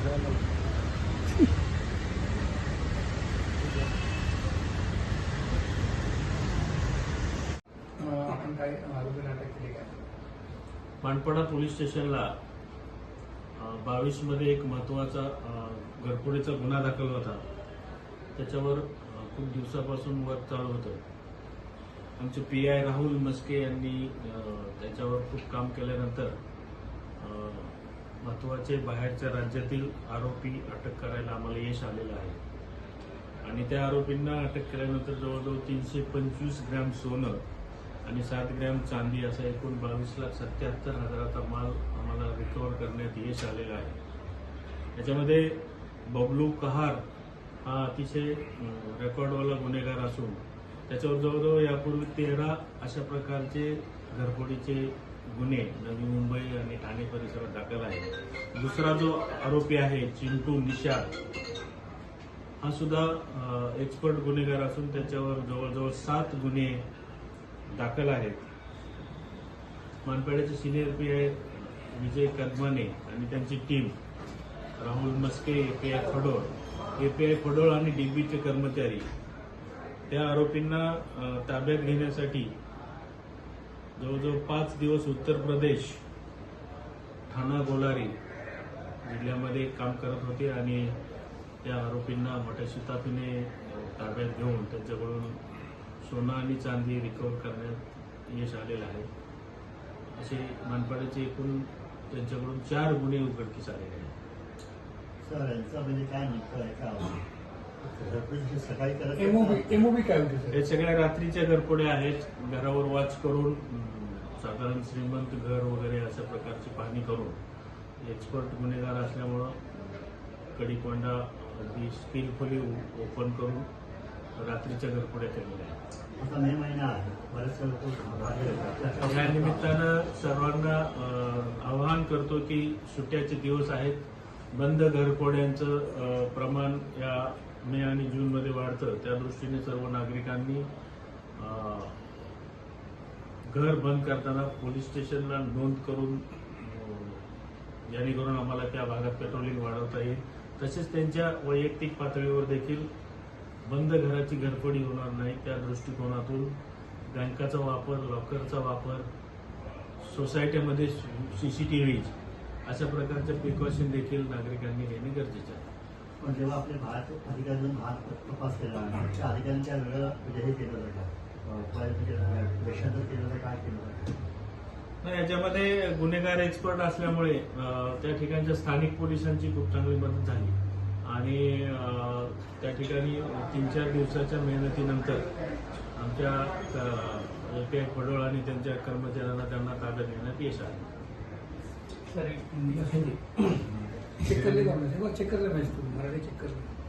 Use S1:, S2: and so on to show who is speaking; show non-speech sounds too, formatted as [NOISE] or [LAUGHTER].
S1: आपण
S2: मानपाडा पोलीस स्टेशनला बावीसमध्ये एक महत्त्वाचा घरपुडीचा घरफोडीचा गुन्हा दाखल होता. त्याच्यावर खूप दिवसापासून वर्क चालू होतं. आमचे पी आय राहुल मस्के यांनी त्याच्यावर खूप काम केल्यानंतर महत्त्वाचे महत्त्वाचे बाहेरच्या राज्यातील आरोपी अटक करायला आम्हाला यश आलेलं आहे. आणि त्या आरोपींना अटक केल्यानंतर जवळजवळ तीनशे पंचवीस ग्रॅम सोनं आणि सात ग्रॅम चांदी असा एकूण बावीस लाख सत्याहत्तर हजाराचा माल आम्हाला रिकवर करण्यात यश आलेलं आहे. याच्यामध्ये बबलू कहार हा अतिशय रेकॉर्डवाला गुन्हेगार असून त्याच्यावर जवळजवळ यापूर्वी तेरा अशा प्रकारचे घरफोडीचे गुन्हे नवी मुंबई आणि ठाणे परिसरात दाखल आहे. दुसरा जो आरोपी आहे चिंटू निषाद हा सुद्धा एक्सपर्ट गुन्हेगार असून त्याच्यावर जवळजवळ सात गुन्हे दाखल आहेत. मानपाड्याचे सिनियर पी आय विजय कदमाने आणि त्यांची team Rahul Maske API Phadol API Phadol आणि डीबीचे कर्मचारी. त्या आरोपींना ताब्यात घेण्यासाठी जवळजवळ पाच दिवस उत्तर प्रदेश ठाणा गोलारी जिल्ह्यामध्ये काम करत होते आणि त्या आरोपींना मोठ्या शिताफीने ताब्यात घेऊन त्यांच्याकडून सोनं आणि चांदी रिकव्हर करण्यात यश आलेलं आहे. असे मानपाड्याचे एकूण त्यांच्याकडून चार गुन्हे उघडकीस आलेले आहेत.
S3: सर यांचा म्हणजे काय नेमकं आहे? का
S1: एमओबी एमओबी काय होती सर
S2: हे सगळ्या रात्रीच्या घरफोड्या आहेत. घरावर वॉच करून साधारण श्रीमंत घर वगैरे अशा प्रकारची पाहणी करून एक्सपर्ट गुन्हेगार असल्यामुळं कडीकोंडा अगदी स्किलफुली ओपन करून रात्रीच्या घरफोड्या केलेल्या आहेत. या निमित्तानं सर्वांना आवाहन करतो की सुट्ट्याचे दिवस आहेत. बंद घरफोड्यांचं प्रमाण या मे आणि जूनमध्ये वाढतं. त्या दृष्टीने सर्व नागरिकांनी घर बंद करताना पोलीस स्टेशनला नोंद करून जेणेकरून आम्हाला त्या भागात पेट्रोलिंग वाढवता येईल. तसेच त्यांच्या वैयक्तिक पातळीवर देखील बंद घराची घरफोडी होणार नाही. त्या दृष्टिकोनातून बँकाचा वापर लॉकरचा वापर सोसायटीमध्ये व्हीज अशा प्रकारचे प्रिकॉशन देखील नागरिकांनी घेणे गरजेचे आहे.
S3: पण जेव्हा आपले भारत अधिकाऱ्यांनी भारत तपास केला त्या अधिकाऱ्यांच्या वेगळं म्हणजे हे केलं जातं. प्रयत्न केला जातं देशांतर केलं जातं काय केलं जातं?
S2: नाही, याच्यामध्ये गुन्हेगार एक्सपर्ट असल्यामुळे त्या ठिकाणच्या स्थानिक पोलिसांची खूप चांगली मदत झाली. आणि त्या ठिकाणी तीन चार दिवसाच्या मेहनतीनंतर आमच्या एपीआय फडोळ आणि त्यांच्या कर्मचाऱ्यांना त्यांना ताब्यात घेण्यात यश आलं.
S1: सर [CLEARS THROAT] चेक करले का चेक करले पाहिजे तुम्ही. मराठी चेक करले.